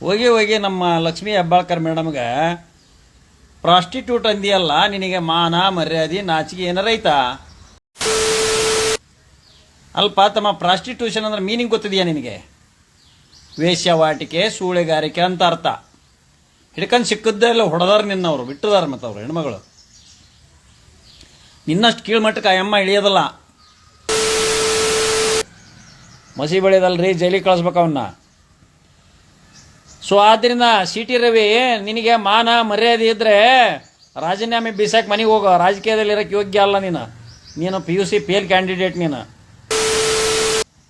ಹೋಗಿ ಹೋಗಿ ನಮ್ಮ ಲಕ್ಷ್ಮೀ ಹೆಬ್ಬಾಳ್ಕರ್ ಮೇಡಮ್ಗೆ, ಪ್ರಾಸ್ಟಿಟ್ಯೂಟ್ ಅಂದಿಯಲ್ಲ, ನಿನಗೆ ಮಾನ, ಮರ್ಯಾದೆ, ನಾಚಿಕೆ ಏನಾರ ಐತಾ? ಅಲ್ಪ ತಮ್ಮ ಪ್ರಾಸ್ಟಿಟ್ಯೂಷನ್ ಅಂದ್ರೆ ಮೀನಿಂಗ್ ಗೊತ್ತಿದೆಯಾ ನಿನಗೆ? ವೇಶ್ಯವಾಟಿಕೆ ಸೂಳೆಗಾರಿಕೆ ಅಂತ ಅರ್ಥ. ಹಿಡ್ಕೊಂಡು ಸಿಕ್ಕದ್ದೇ ಇಲ್ಲ, ಹೊಡೆದಾರ ನಿನ್ನವರು, ಬಿಟ್ಟದಾರ ಮತ್ತು ಅವ್ರು ಹೆಣ್ಮಗಳು. ನಿನ್ನಷ್ಟು ಕೀಳ್ಮಟ್ಟಕ್ಕೆ ಆ ಅಮ್ಮ ಇಳಿಯೋದಲ್ಲ. ಮಸಿ ಬೆಳೆದಲ್ರಿ, ಜೈಲಿಗೆ ಕಳಿಸ್ಬೇಕು ಅವನ್ನ ಸೊ ಆದ್ದರಿಂದ ಸಿ ಟಿ ರವಿ, ನಿನಗೆ ಮಾನ, ಮರ್ಯಾದೆ ಇದ್ದರೆ ರಾಜೀನಾಮೆ ಬೀಸಕ್ಕೆ ಮನೆಗೆ ಹೋಗೋ. ರಾಜಕೀಯದಲ್ಲಿ ಇರೋಕೆ ಯೋಗ್ಯ ಅಲ್ಲ ನೀನು. ನೀನು P U C fail candidate ನೀನು.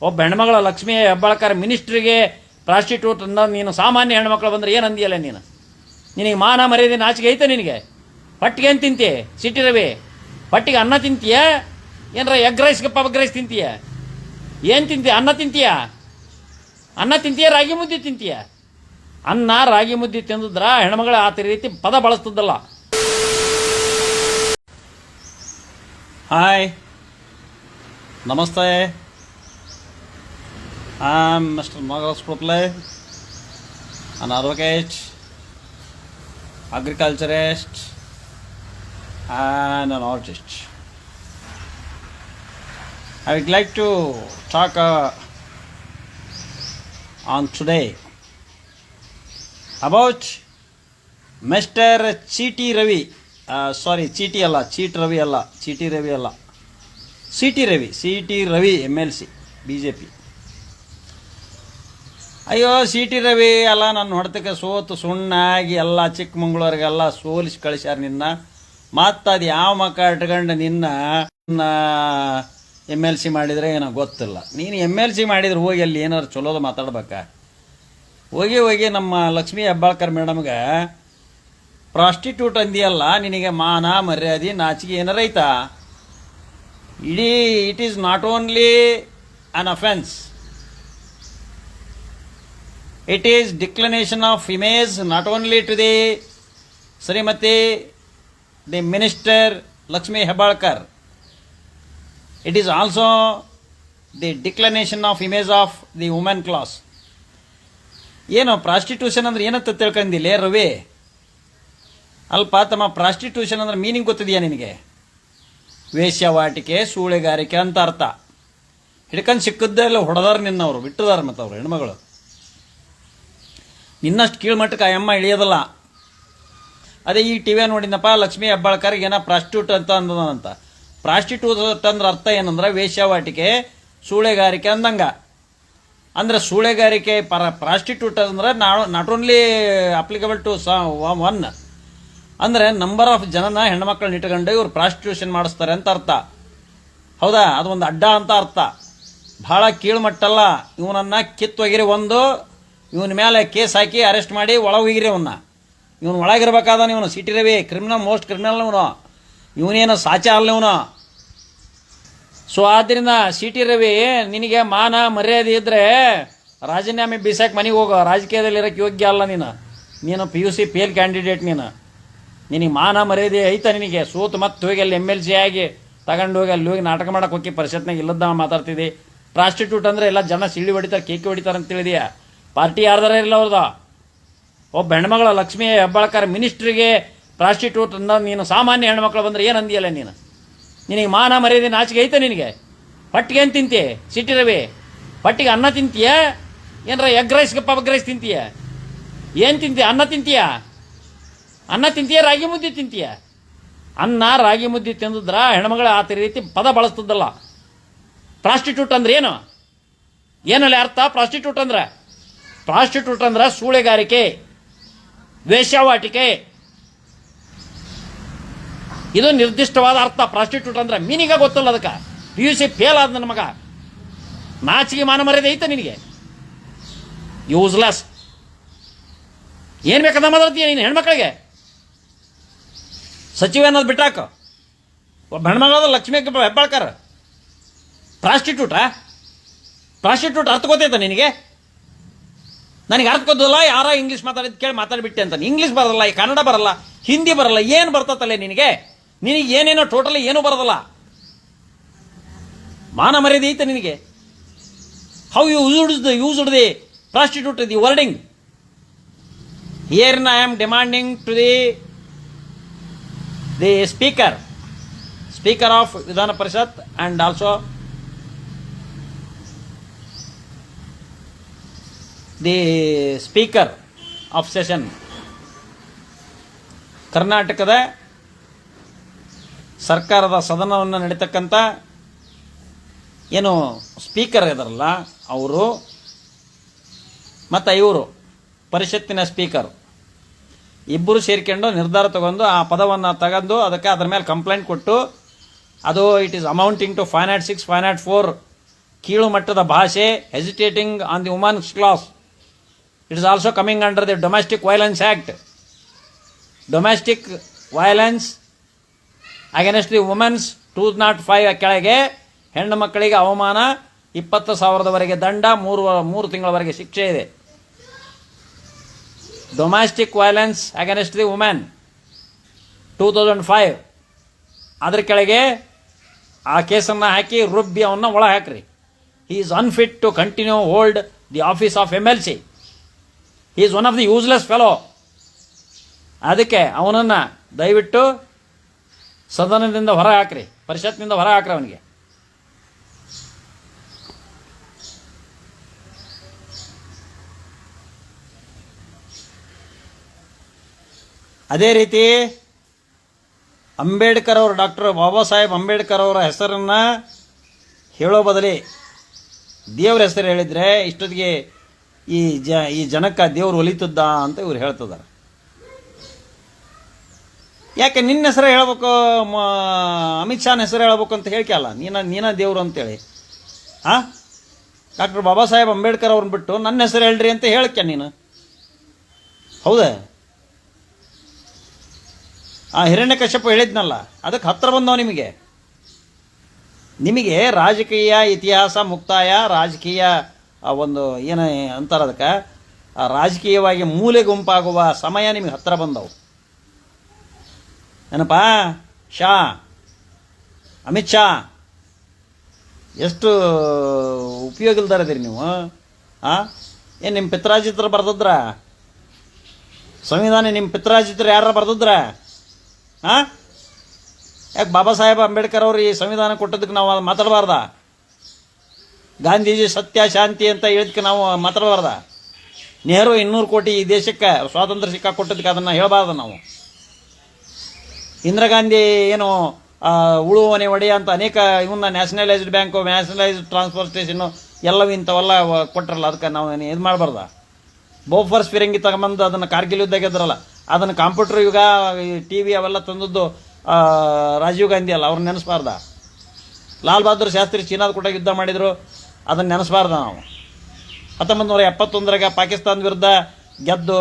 ಒಬ್ಬ ಹೆಣ್ಮಗಳ ಲಕ್ಷ್ಮೀ ಹೆಬ್ಬಾಳ್ಕರ್ ಮಿನಿಸ್ಟ್ರಿಗೆ ಪ್ರಾಸ್ಟಿಟ್ಯೂಟ್ ಅಂದ ನೀನು ಸಾಮಾನ್ಯ ಹೆಣ್ಮಕ್ಳು ಬಂದ್ರೆ ಏನು ಅಂದಿಯಲ್ಲ ನೀನು? ನಿನಗೆ ಮಾನ, ಮರ್ಯಾದೆ ನಾಚಿಕೆ ಐತೆ ನಿನಗೆ? ಪಟ್ಟಿಗೆ ಏನು ತಿಂತೀಯ ಸಿಟಿ ರವಿ? ಪಟ್ಟಿಗೆ ಅನ್ನ ತಿಂತೀಯ? ಏನರ ಎಗ್ ರೈಸ್ ಪಬ್ ರೈಸ್ ತಿಂತೀಯ? ಏನು ತಿಂತೀಯ? ಅನ್ನ ತಿಂತೀಯ? ಅನ್ನ ತಿಂತೀಯ? ರಾಗಿ ಮುದ್ದೆ ತಿಂತೀಯ? ಅನ್ನ ರಾಗಿ ಮುದ್ದೆ ತಿಂದ್ರ ಹೆಣ್ಮಗಳ ಆ ರೀತಿ ಪದ ಬಳಸ್ತದಲ್ಲ. ಹಾಯ್. ನಮಸ್ತೆ. Am mister Magas Kotle an advocate agriculturist and an artist I would like to talk on today about mister Cheeti Ravi sorry ಚೀಟಿ ಅಲ್ಲ ಚೀಟ್ ರವಿ ಅಲ್ಲ ಚೀಟಿ ರವಿ ಅಲ್ಲ C T Ravi C T Ravi M L C B J P ಅಯ್ಯೋ C T Ravi ಎಲ್ಲ ನನ್ನ ಹೊಡೆತಕ್ಕೆ ಸೋತು ಸುಣ್ಣಾಗಿ ಎಲ್ಲ ಚಿಕ್ಕಮಂಗ್ಳೂರಿಗೆಲ್ಲ ಸೋಲಿಸಿ ಕಳಿಸ್ಯಾರ ನಿನ್ನ. ಅದು ಯಾವ ಮಕ್ಕ ಇಟ್ಕೊಂಡು ನಿನ್ನ ಎಂ ಎಲ್ ಸಿ ಮಾಡಿದರೆ ಏನೋ ಗೊತ್ತಿಲ್ಲ. ನೀನು ಎಂ ಎಲ್ ಸಿ ಮಾಡಿದ್ರೆ ಹೋಗಿ ಅಲ್ಲಿ ಏನಾದ್ರು ಚಲೋದು ಮಾತಾಡ್ಬೇಕಾ? ಹೋಗಿ ಹೋಗಿ ನಮ್ಮ ಲಕ್ಷ್ಮೀ ಹೆಬ್ಬಾಳ್ಕರ್ ಮೇಡಮ್ಗೆ, ಪ್ರಾಸ್ಟಿಟ್ಯೂಟ್ ಅಂದಿಯಲ್ಲ, ನಿನಗೆ ಮಾನ, ಮರ್ಯಾದೆ, ನಾಚಿಕೆ ಏನಾರ ಐತಾ? ಇಡೀ it is not only an offence it is declination of image not only to the Shrimati the minister Lakshmi Hebbalkar it is also the declination of image of the women class ಏನು prostitution ಅಂದ್ರೆ ಏನಂತ ತಿಳ್ಕೊಂಡಿಲ್ಲ ರವಿ? ಅಲ್ಪ ತಮ್ಮ prostitution ಅಂದ್ರೆ meaning ಗೊತ್ತಿದೆಯಾ ನಿನಗೆ? ವೇಶ್ಯವಾಟಿಕೆ, ಸೂಳೆಗಾರಿಕೆ ಅಂತ ಅರ್ಥ. ಹಿಡ್ಕೊಂಡು ಸಿಕ್ಕದ್ದೇ ಇಲ್ಲ, ಹೊಡೆದಾರ ನಿನ್ನವರು, ಬಿಟ್ಟದಾರ ಮತ್ತು ಅವ್ರು ಹೆಣ್ಮಗಳು. ನಿನ್ನಷ್ಟು ಕೀಳ್ಮಟ್ಟಕ್ಕೆ ಆ ಅಮ್ಮ ಇಳಿಯೋದಲ್ಲ. ಅದೇ ಈ ಟಿ ವಿ ಲಕ್ಷ್ಮಿ ಲಕ್ಷ್ಮೀ ಹೆಬ್ಬಾಳ್ಕರ್ಗೆ ಏನೋ ಪ್ರಾಸ್ಟಿಟ್ಯೂಟ್ ಅಂತ ಅಂದದಂತ ಪ್ರಾಸ್ಟಿಟ್ಯೂಟ್ ಅಂದ್ರೆ ಅರ್ಥ ಏನಂದ್ರೆ ವೇಶ್ಯಾವಾಟಿಕೆ, ಸೂಳೆಗಾರಿಕೆ ಅಂದಂಗ. ಅಂದ್ರೆ ಸೂಳೆಗಾರಿಕೆ ಪರ ಪ್ರಾಸ್ಟಿಟ್ಯೂಟ್ ಅಂದ್ರೆ ನಾವು ನಾಟ್ ಓನ್ಲಿ ಅಪ್ಲಿಕಬಲ್ ಟು ಸ ಒನ್ ಅಂದ್ರೆ ನಂಬರ್ ಆಫ್ ಜನನ ಹೆಣ್ಮಕ್ಳನ್ನ ಇಟ್ಕೊಂಡು ಇವ್ರು ಪ್ರಾಸ್ಟಿಟ್ಯೂಷನ್ ಮಾಡಿಸ್ತಾರೆ ಅಂತ ಅರ್ಥ. ಹೌದಾ? ಅದು ಒಂದು ಅಡ್ಡ ಅಂತ ಅರ್ಥ. ಭಾಳ ಕೀಳ್ಮಟ್ಟಲ್ಲ. ಇವನನ್ನ ಕಿತ್ತೊಗಿರಿ ಒಂದು, ಇವನ ಮೇಲೆ ಕೇಸ್ ಹಾಕಿ ಅರೆಸ್ಟ್ ಮಾಡಿ ಒಳಗೆ ಹೋಗಿರಿ ಅವನ್ನ. ಇವನು ಒಳಗಿರ್ಬೇಕಾದ ಇವನು city Ravi criminal most criminal ಇವನು ಇವನೇನು ಸಾಚ ಅಲ್ಲ ಇವನು ಸೊ ಆದ್ದರಿಂದ ಸಿ ಟಿ ರವಿ, ನಿನಗೆ ಮಾನ, ಮರ್ಯಾದೆ ಇದ್ದರೆ ರಾಜೀನಾಮೆ ಬೀಸಕ್ಕೆ ಮನೆಗೆ ಹೋಗೋ. ರಾಜಕೀಯದಲ್ಲಿ ಇರೋಕ್ಕೆ ಯೋಗ್ಯ ಅಲ್ಲ ನೀನು. ನೀನು P U C fail candidate ನೀನು. ನಿನಗೆ ಮಾನ, ಮರ್ಯಾದೆ ಐತ ನಿನಗೆ. ಸೋತು ಮತ್ತೆ ಹೋಗಿ ಅಲ್ಲಿ ಎಂ ಎಲ್ ಸಿ ಆಗಿ ತಗೊಂಡು ಹೋಗಿ ಅಲ್ಲಿ ಹೋಗಿ ನಾಟಕ ಮಾಡಕ್ಕೆ ಹೋಗಿ ಪರಿಷತ್ನಾಗ ಇಲ್ಲದ ಮಾತಾಡ್ತಿದ್ದಿ ಪ್ರಾಸ್ಟಿಟ್ಯೂಟ್ ಅಂದರೆ ಎಲ್ಲ ಜನ ಸಿಳ್ಳಿ ಹೊಡಿತಾರೆ, ಕೇಕೆ ಹೊಡಿತಾರೆ ಅಂತ ತಿಳಿದೀಯ? ಪಾರ್ಟಿ ಯಾರ್ದಾರ ಇಲ್ಲ ಅವ್ರದ? ಒಬ್ಬ ಹೆಣ್ಮಗಳ ಲಕ್ಷ್ಮೀ ಹೆಬ್ಬಾಳ್ಕರ್ ಮಿನಿಸ್ಟ್ರಿಗೆ ಪ್ರಾಸ್ಟಿಟ್ಯೂಟ್ ಅಂದ ನೀನು ಸಾಮಾನ್ಯ ಹೆಣ್ಮಕ್ಳು ಬಂದ್ರೆ ಏನು ಅಂದಿಯಲ್ಲ ನೀನು? ನಿನಗೆ ಮಾನ ಮರ್ಯಾದೆ ನಾಚಿಕೆ ಐತೆ ನಿನಗೆ? ಪಟ್ಟಿಗೆ ಏನು ತಿಂತೀಯ? C T? ಪಟ್ಟಿಗೆ ಅನ್ನ ತಿಂತೀಯ? ಏನರ ಎಗ್ ರೈಸ್ ಗಪ್ಪ ಬಗ್ ರೈಸ್ ತಿಂತೀಯ? ಏನು ತಿಂತೀಯ? ಅನ್ನ ತಿಂತೀಯ? ಅನ್ನ ತಿಂತೀಯ, ರಾಗಿ ಮುದ್ದೆ ತಿಂತೀಯ? ಅನ್ನ, ರಾಗಿ ಮುದ್ದೆ ತಿಂದಿದ್ರ ಹೆಣ್ಮಗಳ ಆ ರೀತಿ ಪದ ಬಳಸ್ತದಲ್ಲ. ಪ್ರಾಸ್ಟಿಟ್ಯೂಟ್ ಅಂದ್ರೆ ಏನು? ಏನಲ್ಲ ಅರ್ಥ? ಪ್ರಾಸ್ಟಿಟ್ಯೂಟ್ ಅಂದ್ರೆ? ಪ್ರಾಸ್ಟಿಟ್ಯೂಟ್ ಅಂದ್ರೆ ಸೂಳೆಗಾರಿಕೆ ವೇಶ್ಯಾವಾಟಿಕೆ ಇದು ನಿರ್ದಿಷ್ಟವಾದ ಅರ್ಥ. ಪ್ರಾಸ್ಟಿಟ್ಯೂಟ್ ಅಂದ್ರೆ ಮೀನಿಂಗ ಗೊತ್ತಿಲ್ಲ ಅದಕ್ಕೆ. ಪಿ ಯು ಸಿ ಫೇಲ್ ಆದ ನನ್ನ ಮಗ. ನಾಚಿಗೆ ಮಾನ ಮರ್ಯಾದೆ ಐತೆ ನಿನಗೆ. ಯೂಸ್ಲೆಸ್ ಏನು ಬೇಕಾದ ಮಾತಾಡ್ತೀಯ ನೀನು ಹೆಣ್ಮಕ್ಳಿಗೆ? ಸಚಿವ ಅನ್ನೋದು ಬಿಟ್ಟಾಕ. ಒಬ್ಬ ಹೆಣ್ಮಗಳದ ಲಕ್ಷ್ಮೀ ಹೆಬ್ಬಾಳ್ಕರ್. ಪ್ರಾಸ್ಟಿಟ್ಯೂಟಾ ಪ್ರಾಸ್ಟಿಟ್ಯೂಟ್ ಅರ್ಥ ಗೊತ್ತೈತ ನಿನಗೆ? ನನಗೆ ಅರ್ಥ ಗೊತ್ತಿಲ್ಲ, ಯಾರೋ ಇಂಗ್ಲೀಷ್ ಮಾತಾಡಿದ್ ಕೇಳಿ ಮಾತಾಡಿಬಿಟ್ಟೆ ಅಂತ ಇಂಗ್ಲೀಷ್ ಬರಲ್ಲ, ಈ ಕನ್ನಡ ಬರಲ್ಲ, ಹಿಂದಿ ಬರಲ್ಲ, ಏನು ಬರ್ತತಲ್ಲ ನಿನಗೆ? ನಿನಗೆ ಏನೇನೋ ಟೋಟಲಿ ಏನೂ ಬರೋದಲ್ಲ. ಮಾನ ಮರ್ಯಾದೆ ಐತೆ ನಿನಗೆ. How you use the use the prostitute the ವರ್ಡಿಂಗ್ನ I am demanding to the the speaker speaker of Vidhana Parishat and also the speaker of session ಕರ್ನಾಟಕದ ಸರ್ಕಾರದ ಸದನವನ್ನು ನಡೀತಕ್ಕಂಥ ಏನು ಸ್ಪೀಕರ್ ಇದಾರಲ್ಲ, ಅವರು ಮತ್ತು ಇವರು, ಪರಿಷತ್ತಿನ ಸ್ಪೀಕರ್. ಇಬ್ಬರು ಸೇರಿಕೊಂಡು ನಿರ್ಧಾರ ತಗೊಂಡು ಆ ಪದವನ್ನು ತಗೊಂಡು ಅದಕ್ಕೆ ಅದರ ಮೇಲೆ ಕಂಪ್ಲೇಂಟ್ ಕೊಟ್ಟು ಅದು it is amounting to five not six five not four ಕೀಳು ಮಟ್ಟದ ಭಾಷೆ hesitating on the women's class it is also coming under the domestic violence act domestic violence against the women's two not five ಕೆಳಗೆ ಹೆಣ್ಣು ಮಕ್ಕಳಿಗೆ ಅವಮಾನ, ಇಪ್ಪತ್ತು ಸಾವಿರದವರೆಗೆ ದಂಡ, ಮೂರು ಮೂರು ತಿಂಗಳವರೆಗೆ ಶಿಕ್ಷೆ ಇದೆ. Domestic violence against the women two thousand five ಅದ್ರ ಕೆಳಗೆ ಆ ಕೇಸನ್ನು ಹಾಕಿ ರುಬ್ಬಿ ಅವನ್ನ ಒಳ ಹಾಕ್ರಿ. He is unfit to continue hold the office of M L C is one of the useless fellow ಅದಕ್ಕೆ ಅವನನ್ನು ದಯವಿಟ್ಟು ಸದನದಿಂದ ಹೊರ ಹಾಕ್ರಿ ಪರಿಷತ್ನಿಂದ ಹೊರ ಹಾಕ್ರಿ ಅವನಿಗೆ. ಅದೇ ರೀತಿ ಅಂಬೇಡ್ಕರ್ ಅವರು ಡಾಕ್ಟರ್ ಬಾಬಾ ಸಾಹೇಬ್ ಅಂಬೇಡ್ಕರ್ ಅವರ ಹೆಸರನ್ನು ಹೇಳೋ ಬದಲಿ ದೇವ್ರ ಹೆಸರು ಹೇಳಿದರೆ ಇಷ್ಟೊತ್ತಿಗೆ ಈ ಜ, ಈ ಜನಕ್ಕೆ ದೇವ್ರು ಒಲಿತದ್ದ ಅಂತ ಇವ್ರು ಹೇಳ್ತಿದ್ದಾರೆ. ಯಾಕೆ ನಿನ್ನ ಹೆಸರು ಹೇಳ್ಬೇಕು, ಮ, ಅಮಿತ್ ಶಾನ್ ಹೆಸರು ಹೇಳ್ಬೇಕು ಅಂತ ಹೇಳ್ಕಲ್ಲ ನೀನ ನೀನ ದೇವರು ಅಂತೇಳಿ. ಹಾಂ ಡಾಕ್ಟರ್ ಬಾಬಾ ಸಾಹೇಬ್ ಅಂಬೇಡ್ಕರ್ ಅವ್ರನ್ನ ಬಿಟ್ಟು ನನ್ನ ಹೆಸರು ಹೇಳ್ರಿ ಅಂತ ಹೇಳ್ಕೆ ನೀನು? ಹೌದಾ? ಆ ಹಿರಣ್ಯಕಶ್ಯಪ್ಪ ಹೇಳಿದ್ನಲ್ಲ, ಅದಕ್ಕೆ ಹತ್ತಿರ ಬಂದವ ನಿಮಗೆ? ನಿಮಗೆ ರಾಜಕೀಯ, ಇತಿಹಾಸ, ಮುಕ್ತಾಯ, ರಾಜಕೀಯ, ಆ ಒಂದು ಏನು ಅಂತಾರೆ ಅದಕ್ಕೆ? ಆ ರಾಜಕೀಯವಾಗಿ ಮೂಲೆ ಗುಂಪಾಗುವ ಸಮಯ ನಿಮಗೆ ಹತ್ತಿರ ಬಂದವು. ಏನಪ್ಪ? ಶಾ. ಅಮಿತ್ ಶಾ. ಎಷ್ಟು ಉಪಯೋಗ ಇಲ್ದಾರದಿರಿ ನೀವು ಹಾಂ ಏನು ನಿಮ್ಮ ಪಿತ್ರಾಜಿತ್ರ ಬರ್ದದ್ರ? ಸಂವಿಧಾನ ನಿಮ್ಮ ಪಿತ್ರಾಜಿತ್ರ ಯಾರ ಬರ್ದದ್ರ? ಹಾಂ ಯಾಕೆ ಬಾಬಾ ಸಾಹೇಬ್ ಅಂಬೇಡ್ಕರ್ ಅವರು ಈ ಸಂವಿಧಾನ ಕೊಟ್ಟದಕ್ಕೆ ನಾವು ಮಾತಾಡಬಾರ್ದ? ಗಾಂಧೀಜಿ ಸತ್ಯ, ಶಾಂತಿ ಅಂತ ಹೇಳಿದ್ಕೆ ನಾವು ಮಾತಾಡಬಾರ್ದ? ನೆಹರು ಇನ್ನೂರು ಕೋಟಿ ಈ ದೇಶಕ್ಕೆ ಸ್ವಾತಂತ್ರ್ಯ ಸಿಕ್ಕ ಕೊಟ್ಟದಕ್ಕೆ ಅದನ್ನು ಹೇಳಬಾರ್ದು ನಾವು? ಇಂದಿರಾ ಗಾಂಧಿ ಏನು ಉಳು ಉಳುವನೆ ಒಡೆಯ ಅಂತ ಅನೇಕ ಇವನ್ನ nationalised bank, nationalised transfer station ಎಲ್ಲವೂ ಇಂಥವೆಲ್ಲ ಕೊಟ್ಟರಲ್ಲ. ಅದಕ್ಕೆ ನಾವು ಇದು ಮಾಡಬಾರ್ದ? ಬೋಫರ್ಸ್ ಫಿರಂಗಿ ತಗೊಂಬಂದು ಅದನ್ನು ಕಾರ್ಗಿಲ್ ಯುದ್ಧ ಗೆದ್ರಲ್ಲ ಅದನ್ನು ಕಂಪ್ಯೂಟರ್ ಯುಗ ಟಿ ವಿ ಅವೆಲ್ಲ ತಂದದ್ದು ರಾಜೀವ್ ಗಾಂಧಿ ಅಲ್ಲ, ಅವ್ರನ್ನ ನೆನೆಸ್ಬಾರ್ದ? ಲಾಲ್ ಬಹದ್ದೂರ್ ಶಾಸ್ತ್ರಿ ಚೀನಾದ ಕೂಡ ಯುದ್ಧ ಮಾಡಿದರು, ಅದನ್ನು ನೆನೆಸ್ಬಾರ್ದ ನಾವು? ಹತ್ತೊಂಬತ್ತು ನೂರ ಎಪ್ಪತ್ತೊಂದರಾಗ ಪಾಕಿಸ್ತಾನ ವಿರುದ್ಧ ಗೆದ್ದು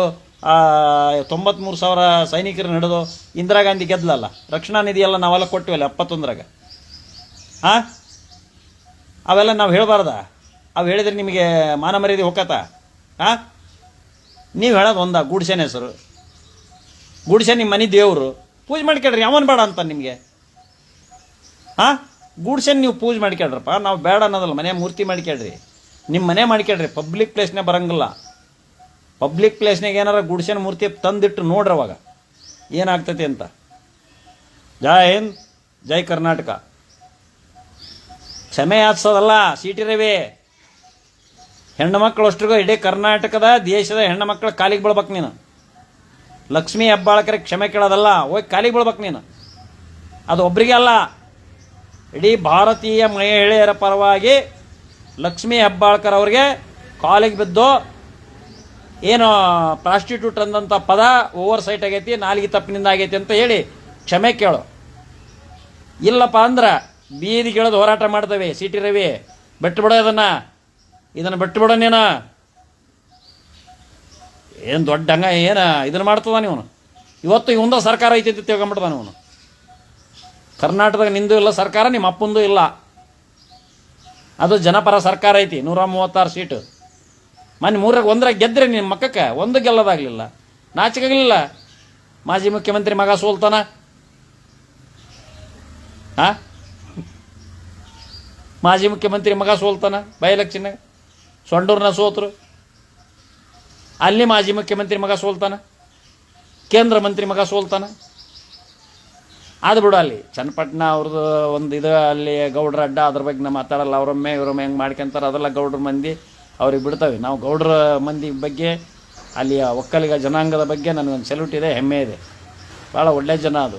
ತೊಂಬತ್ಮೂರು ಸಾವಿರ ಸೈನಿಕರು ನಡೆದು ಇಂದಿರಾ ಗಾಂಧಿ ಗೆದ್ದಲಲ್ಲ ರಕ್ಷಣಾ ನಿಧಿಯೆಲ್ಲ ನಾವೆಲ್ಲ ಕೊಟ್ಟಿವಲ್ಲ, ಎಪ್ಪತ್ತೊಂದರಾಗ. ಹಾಂ ಅವೆಲ್ಲ ನಾವು ಹೇಳಬಾರ್ದ? ಅವು ಹೇಳಿದ್ರೆ ನಿಮಗೆ ಮಾನ ಮರ್ಯಾದೆ ಹೋಗತ್ತ? ಹಾಂ ನೀವು ಹೇಳೋದು ಒಂದ, ಗೂಡ್ಸೇನ ಹೆಸರು. ಗೂಡ್ಸೆ ನಿಮ್ಮ ಮನೆ ದೇವರು. ಪೂಜೆ ಮಾಡ್ಕೇಳ್ರಿ ಯಾವನ್ ಬೇಡ ಅಂತ ನಿಮಗೆ? ಹಾಂ ಗೂಡ್ಸೆನ ನೀವು ಪೂಜೆ ಮಾಡ್ಕೇಳ್ರಪ್ಪ ನಾವು ಬೇಡ ಅನ್ನೋದಲ್ಲ, ಮನೆ ಮೂರ್ತಿ ಮಾಡ್ಕೇಳ್ರಿ ನಿಮ್ಮ ಮನೆ ಮಾಡ್ಕೇಳ್ರಿ ಪಬ್ಲಿಕ್ ಪ್ಲೇಸ್ನೇ ಬರಂಗಿಲ್ಲ. ಪಬ್ಲಿಕ್ ಪ್ಲೇಸ್ನಾಗ ಏನಾರ ಗುಡ್ಸೇನ ಮೂರ್ತಿ ತಂದಿಟ್ಟು ನೋಡ್ರಿ ಅವಾಗ. ಏನಾಗ್ತೈತಿ ಅಂತ. ಜಯ ಹಿಂದ್, ಜೈ ಕರ್ನಾಟಕ. ಕ್ಷಮೆ ಯಾಚಿಸೋದಲ್ಲ ಸಿಟಿ ರವಿ. ಹೆಣ್ಣು ಮಕ್ಕಳು ಅಷ್ಟ್ರಿಗೂ ಇಡೀ ಕರ್ನಾಟಕದ, ದೇಶದ ಹೆಣ್ಣು ಮಕ್ಕಳ ಕಾಲಿಗೆ ಬೀಳ್ಬೇಕು ನೀನು. ಲಕ್ಷ್ಮೀ ಹೆಬ್ಬಾಳಕರಿಗೆ ಕ್ಷಮೆ ಕೇಳೋದಲ್ಲ ಹೋಗಿ ಕಾಲಿಗೆ ಬೀಳ್ಬೇಕು ನೀನು. ಅದು ಒಬ್ಬರಿಗೆ ಅಲ್ಲ. ಇಡೀ ಭಾರತೀಯ ಮಹಿಳೆಯರ ಪರವಾಗಿ ಲಕ್ಷ್ಮೀ ಹೆಬ್ಬಾಳ್ಕರ್ ಅವ್ರಿಗೆ ಕಾಲಿಗೆ ಬಿದ್ದು ಏನು ಪ್ರಾಸ್ಟಿಟ್ಯೂಟ್ ಅಂದಂಥ ಪದ ಓವರ್ ಸೈಟ್ ಆಗೈತಿ, ನಾಲಿಗೆ ತಪ್ಪಿನಿಂದ ಆಗೈತಿ ಅಂತ ಹೇಳಿ ಕ್ಷಮೆ ಕೇಳು. ಇಲ್ಲಪ್ಪ ಅಂದ್ರೆ ಬೀದಿ ಕೇಳೋದು ಹೋರಾಟ ಮಾಡ್ತೇವೆ ಸಿಟಿ ರವಿ ಬಿಟ್ಟು ಬಿಡೋ ಇದನ್ನು ಇದನ್ನು ನೀನು. ಏನು ದೊಡ್ಡ ಹಂಗ, ಏನು ಇದನ್ನು ಮಾಡ್ತದ ಇವನು ಇವತ್ತು ಇವಂದ ಸರ್ಕಾರ ಐತಿ ಅಂತ ತಿಳ್ಕೊಂಬಿಡ್ತಾನೆ ಇವನು. ಕರ್ನಾಟಕದಾಗ ನಿಂದು ಇಲ್ಲ ಸರ್ಕಾರ, ನಿಮ್ಮ ಅಪ್ಪಂದು ಇಲ್ಲ. ಅದು ಜನಪರ ಸರ್ಕಾರ ಐತಿ, ನೂರ ಮೂವತ್ತಾರು ಸೀಟು. ಮೊನ್ನೆ ಮೂರಾಗ ಒಂದ್ರಾಗ ಗೆದ್ರೆ ನಿಮ್ಮ ಮಕ್ಕಕ್ಕೆ ಒಂದು ಗೆಲ್ಲೋದಾಗಲಿಲ್ಲ. ನಾಚಿಕಾಗಲಿಲ್ಲ. ಮಾಜಿ ಮುಖ್ಯಮಂತ್ರಿ ಮಗ ಸೋಲ್ತಾನ. ಹಾಂ ಮಾಜಿ ಮುಖ್ಯಮಂತ್ರಿ ಮಗ ಸೋಲ್ತಾನ ಬೈ ಎಲೆಕ್ಷನ್ನಾಗ ಸೊಂಡೂರ್ನ ಸೋತರು. ಅಲ್ಲಿ ಮಾಜಿ ಮುಖ್ಯಮಂತ್ರಿ ಮಗ ಸೋಲ್ತಾನ, ಕೇಂದ್ರ ಮಂತ್ರಿ ಮಗ ಸೋಲ್ತಾನ. ಅದು ಬಿಡು ಅಲ್ಲಿ, ಚನ್ನಪಟ್ಟಣ ಅವ್ರದ್ದು ಒಂದು ಇದು ಅಲ್ಲಿ ಗೌಡ್ರ ಅಡ್ಡ, ಅದ್ರ ಬಗ್ಗೆ ನಾವು ಮಾತಾಡಲ್ಲ, ಅವರೊಮ್ಮೆ ಇವರೊಮ್ಮೆ ಹೆಂಗೆ ಮಾಡ್ಕೊಂತಾರೆ, ಅದೆಲ್ಲ ಗೌಡ್ರ ಮಂದಿ. ಅವ್ರಿಗೆ ಬಿಡ್ತವೆ. ನಾವು ಗೌಡ್ರ ಮಂದಿ ಬಗ್ಗೆ, ಅಲ್ಲಿಯ ಒಕ್ಕಲಿಗ ಜನಾಂಗದ ಬಗ್ಗೆ ನನಗೊಂದು ಸೆಲ್ಯೂಟ್ ಇದೆ, ಹೆಮ್ಮೆ ಇದೆ. ಭಾಳ ಒಳ್ಳೆ ಜನ ಅದು.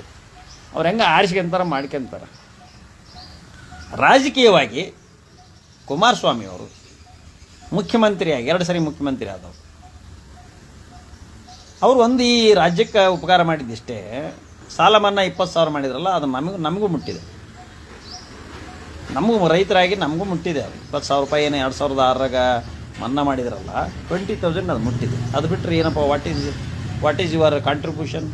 ಅವ್ರು ಹೆಂಗೆ ಆರಿಸ್ಕೊಂತಾರೆ, ಮಾಡ್ಕೊಂತಾರೆ. ರಾಜಕೀಯವಾಗಿ ಕುಮಾರಸ್ವಾಮಿಯವರು ಮುಖ್ಯಮಂತ್ರಿಯಾಗಿ, ಎರಡು ಸರಿ ಮುಖ್ಯಮಂತ್ರಿ ಆದವು ಅವರು ಒಂದು ಈ ರಾಜ್ಯಕ್ಕೆ ಉಪಕಾರ ಮಾಡಿದ್ದಿಷ್ಟೇ, ಸಾಲ ಮನ್ನಾ ಇಪ್ಪತ್ತು ಸಾವಿರ ಮಾಡಿದ್ರಲ್ಲ, ಅದು ನಮಗೂ ನಮಗೂ ಮುಟ್ಟಿದೆ. ನಮಗೂ ರೈತರಾಗಿ ನಮಗೂ ಮುಟ್ಟಿದೆ ಅದು. ಇಪ್ಪತ್ತು ಸಾವಿರ ರೂಪಾಯಿ ಏನು ಎರಡು ಸಾವಿರದ ಆರಾಗ ಮನ್ನಾ ಮಾಡಿದ್ರಲ್ಲ ಟ್ವೆಂಟಿ ತೌಸಂಡ್ ಅದು ಮುಟ್ಟಿದೆ. ಅದು ಬಿಟ್ಟರೆ ಏನಪ್ಪ what is what is your contribution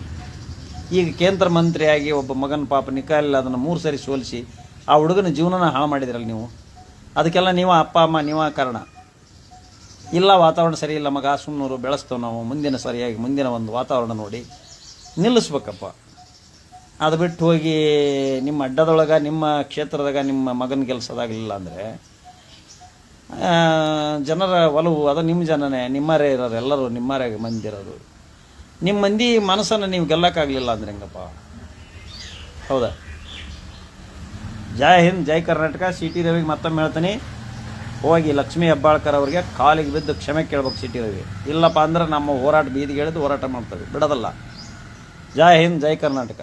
ಈಗ ಕೇಂದ್ರ ಮಂತ್ರಿಯಾಗಿ ಒಬ್ಬ ಮಗನ ಪಾಪ ನಿಕಾಲಿಲ್ಲ ಅದನ್ನು ಮೂರು ಸರಿ ಸೋಲಿಸಿ, ಆ ಹುಡುಗನ ಜೀವನನ ಹಾಳು ಮಾಡಿದ್ರಲ್ಲ ನೀವು? ಅದಕ್ಕೆಲ್ಲ ನೀವು ಅಪ್ಪ, ಅಮ್ಮ, ನೀವ ಕಾರಣ. ಇಲ್ಲ, ವಾತಾವರಣ ಸರಿ ಇಲ್ಲ, ಮಗ ಸುಮ್ಮನೂರು ಬೆಳೆಸ್ತೇವೆ ನಾವು, ಮುಂದಿನ ಸರಿಯಾಗಿ, ಮುಂದಿನ ಒಂದು ವಾತಾವರಣ ನೋಡಿ ನಿಲ್ಲಿಸ್ಬೇಕಪ್ಪ. ಅದು ಬಿಟ್ಟು ಹೋಗಿ ನಿಮ್ಮ ಅಡ್ಡದೊಳಗೆ, ನಿಮ್ಮ ಕ್ಷೇತ್ರದಾಗ ನಿಮ್ಮ ಮಗನ ಕೆಲಸದಾಗಲಿಲ್ಲ ಅಂದರೆ ಜನರ ಒಲವು ಅದು ನಿಮ್ಮ ಜನನೇ, ನಿಮ್ಮರೇ ಇರೋರು ಎಲ್ಲರೂ, ನಿಮ್ಮರೇ ಮಂದಿ ಇರೋದು ನಿಮ್ಮ ಮಂದಿ ಮನಸ್ಸನ್ನು ನೀವು ಗೆಲ್ಲಕ್ಕಾಗಲಿಲ್ಲ ಅಂದ್ರೆ ಹೆಂಗಪ್ಪ? ಹೌದಾ? ಜೈ ಹಿಂದ್, ಜೈ ಕರ್ನಾಟಕ ಸಿ ಟಿ ರವಿಗೆ ಮತ್ತೊಮ್ಮೆ ಹೇಳ್ತೀನಿ. ಹೋಗಿ ಲಕ್ಷ್ಮೀ ಹೆಬ್ಬಾಳ್ಕರ್ ಅವರಿಗೆ ಕಾಲಿಗೆ ಬಿದ್ದು ಕ್ಷಮೆ ಕೇಳ್ಬೇಕು ಸಿ ಟಿ ರವಿ. ಇಲ್ಲಪ್ಪ ಅಂದ್ರೆ ನಮ್ಮ ಹೋರಾಟ ಬೀದಿಗೆ ಎಳೆದು ಹೋರಾಟ ಮಾಡ್ತೇವೆ ಬಿಡೋದಲ್ಲ. ಜೈ ಹಿಂದ್, ಜೈ ಕರ್ನಾಟಕ.